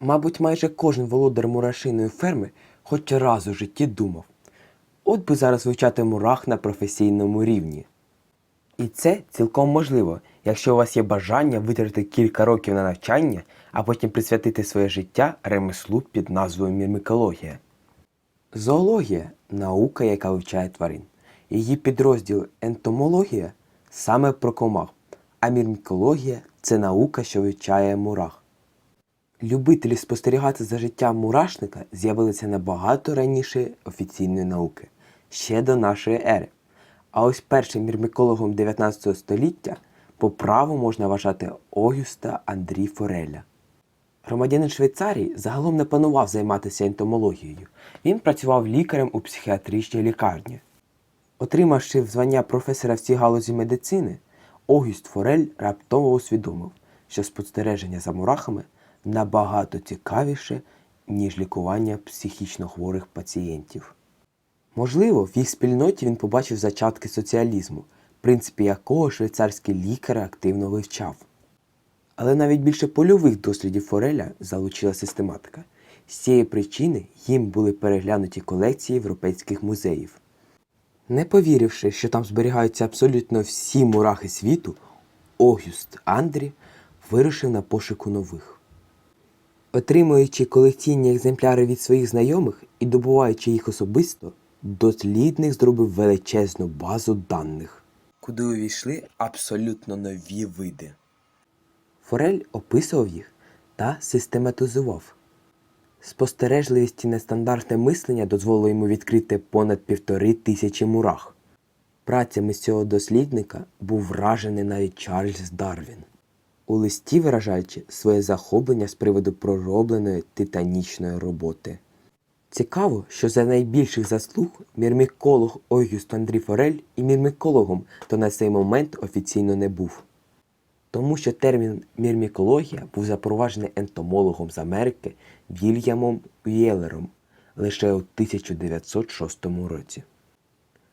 Мабуть, майже кожен володар мурашиної ферми хоч раз у житті думав. От би зараз вивчати мурах на професійному рівні. І це цілком можливо, якщо у вас є бажання витратити кілька років на навчання, а потім присвятити своє життя ремеслу під назвою мірмікологія. Зоологія наука, яка вивчає тварин. Її підрозділ ентомологія саме про комах, а мірмікологія це наука, що вивчає мурах. Любителі спостерігати за життям мурашника з'явилися набагато раніше офіційної науки, ще до нашої ери. А ось першим мірмікологом 19 століття по праву можна вважати Огюста Андрі Фореля. Громадянин Швейцарії загалом не планував займатися ентомологією. Він працював лікарем у психіатричній лікарні. Отримавши звання професора в цій галузі медицини, Огюст Форель раптово усвідомив, що спостереження за мурахами набагато цікавіше, ніж лікування психічно хворих пацієнтів. Можливо, в їх спільноті він побачив зачатки соціалізму, принципі якого швейцарські лікари активно вивчав. Але навіть більше польових дослідів Фореля залучила систематика. З цієї причини їм були переглянуті колекції європейських музеїв. Не повіривши, що там зберігаються абсолютно всі мурахи світу, Огюст Андрі вирушив на пошуку нових. Отримуючи колекційні екземпляри від своїх знайомих і добуваючи їх особисто, дослідник зробив величезну базу даних, куди увійшли абсолютно нові види. Форель описував їх та систематизував. Спостережливість і нестандартне мислення дозволило йому відкрити понад півтори тисячі мурах. Працями цього дослідника був вражений навіть Чарльз Дарвін, у листі виражаючи своє захоплення з приводу проробленої титанічної роботи. Цікаво, що за найбільших заслуг мірміколог Огюст Андрі Форель і мірмікологом то на цей момент офіційно не був. Тому що термін мірмікологія був запроваджений ентомологом з Америки Вільямом Уєлером лише у 1906 році.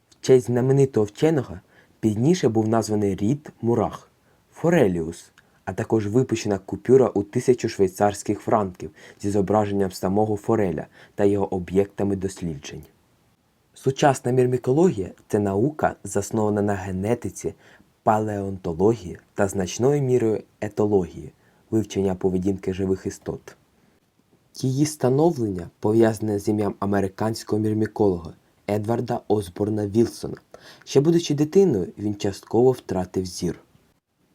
В честь знаменитого вченого пізніше був названий рід мурах Фореліус, а також випущена купюра у тисячу швейцарських франків зі зображенням самого Фореля та його об'єктами досліджень. Сучасна мірмікологія це наука, заснована на генетиці, палеонтології та значною мірою етології, вивчення поведінки живих істот. Її становлення пов'язане з ім'ям американського мірміколога Едварда Осборна Вілсона. Ще будучи дитиною, він частково втратив зір.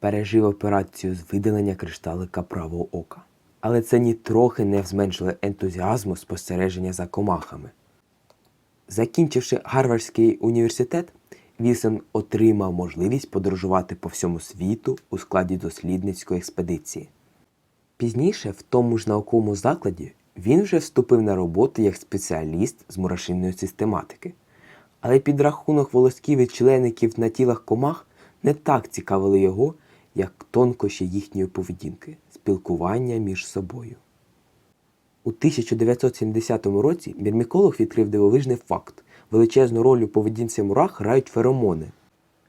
Пережив операцію з видалення кришталика правого ока. Але це нітрохи не зменшило ентузіазму спостереження за комахами. Закінчивши Гарвардський університет, Вілсон отримав можливість подорожувати по всьому світу у складі дослідницької експедиції. Пізніше, в тому ж науковому закладі, він вже вступив на роботу як спеціаліст з мурашинної систематики. Але підрахунок волосків і члеників на тілах комах не так цікавили його, як тонкощі їхньої поведінки, спілкування між собою. У 1970 році мірміколог відкрив дивовижний факт. Величезну роль у поведінці мурах грають феромони.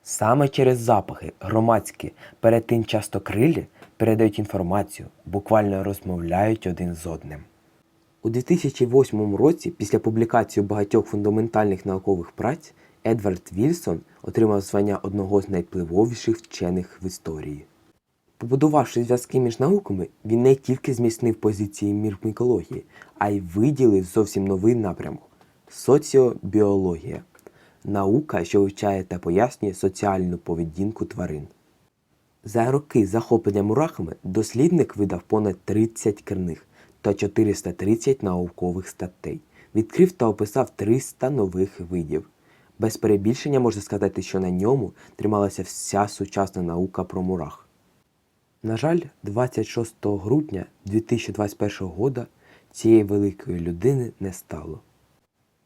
Саме через запахи громадські перед тим частокрилі передають інформацію, буквально розмовляють один з одним. У 2008 році, після публікації багатьох фундаментальних наукових праць, Едвард Вільсон отримав звання одного з найвпливовіших вчених в історії. Побудувавши зв'язки між науками, він не тільки зміцнив позиції мірмікології, а й виділив зовсім новий напрямок соціобіологія наука, що вивчає та пояснює соціальну поведінку тварин. За роки захоплення мурахами дослідник видав понад 30 книг та 430 наукових статей, відкрив та описав 300 нових видів. Без перебільшення можна сказати, що на ньому трималася вся сучасна наука про мурах. На жаль, 26 грудня 2021 года цієї великої людини не стало.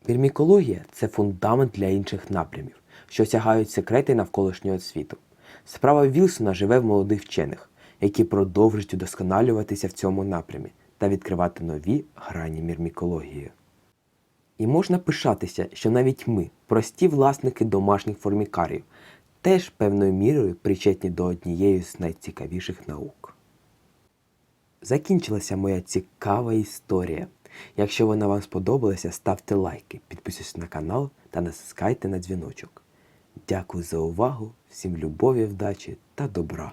Мірмікологія це фундамент для інших напрямів, що сягають секрети навколишнього світу. Справа Вілсона живе в молодих вчених, які продовжують удосконалюватися в цьому напрямі та відкривати нові грані мірмікології. І можна пишатися, що навіть ми, прості власники домашніх формікарів, теж певною мірою причетні до однієї з найцікавіших наук. закінчилася моя цікава історія. Якщо вона вам сподобалася, ставте лайки, підписуйтесь на канал та натискайте на дзвіночок. Дякую за увагу, всім любові, вдачі та добра.